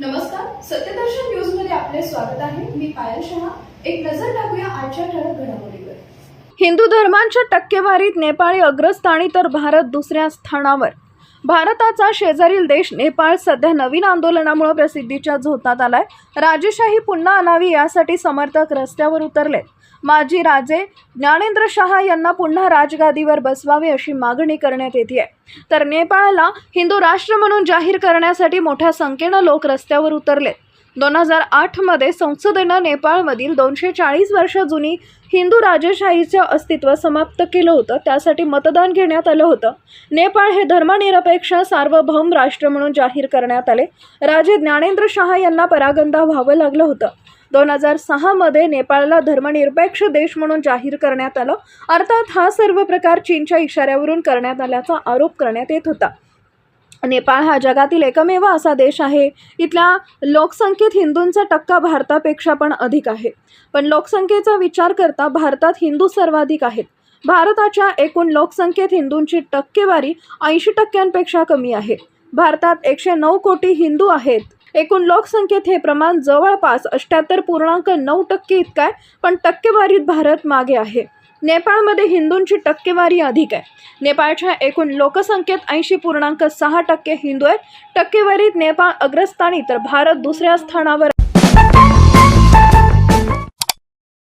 नमस्कार सत्यदर्शन न्यूजमध्ये आपले स्वागत आहे. मी पायल शहा. एक नजर टाकूया आजच्या ठळक घडामोडीवर. हिंदू धर्मांच्या टक्केवारीत नेपाळी अग्रस्थानी तर भारत दुसऱ्या स्थानावर. भारताचा शेजारील देश नेपाळ सध्या नवीन आंदोलनामुळे प्रसिद्धीच्या झोतात आलाय. राजेशाही पुन्हा आणावी यासाठी समर्थक रस्त्यावर उतरले माजी राजे ज्ञानेंद्र शहा यांना पुन्हा राजगादीवर बसवावे अशी मागणी करण्यात येते आहे तर नेपाळला हिंदू राष्ट्र म्हणून जाहीर करण्यासाठी मोठ्या संख्येनं लोक रस्त्यावर उतरले दोन हजार आठमध्ये संसदेनं नेपाळमधील दोनशे चाळीस वर्ष जुनी हिंदू राजेशाहीचं अस्तित्व समाप्त केलं होतं त्यासाठी मतदान घेण्यात आलं होतं. नेपाळ हे धर्मनिरपेक्ष सार्वभौम राष्ट्र म्हणून जाहीर करण्यात आले. राजे ज्ञानेंद्र शहा यांना परागंदा व्हावं लागलं होतं. दोन हजार सहामध्ये नेपाळला धर्मनिरपेक्ष देश म्हणून जाहीर करण्यात आलं. अर्थात हा सर्व प्रकार चीनच्या इशाऱ्यावरून करण्यात आल्याचा आरोप करण्यात येत होता. नेपाळ हा जगातील एकमेव असा देश आहे. इथल्या लोकसंख्येत हिंदूंचा टक्का भारतापेक्षा पण अधिक आहे. पण लोकसंख्येचा विचार करता भारतात हिंदू सर्वाधिक आहेत. भारताच्या एकूण लोकसंख्येत हिंदूंची टक्केवारी ऐंशी टक्क्यांपेक्षा कमी आहे. भारतात एकशे नऊ कोटी हिंदू आहेत. एकूण लोकसंख्येत हे प्रमाण जवळपास अठ्याहत्तर पूर्णांक नऊ टक्के इतकं आहे पण टक्केवारीत भारत मागे आहे. नेपाळमध्ये हिंदूंची टक्केवारी अधिक आहे. नेपाळच्या एकूण लोकसंख्येत ऐंशी पूर्णांक सहा टक्के हिंदू आहेत. टक्केवारीत नेपाळ अग्रस्थानी तर भारत दुसऱ्या स्थानावर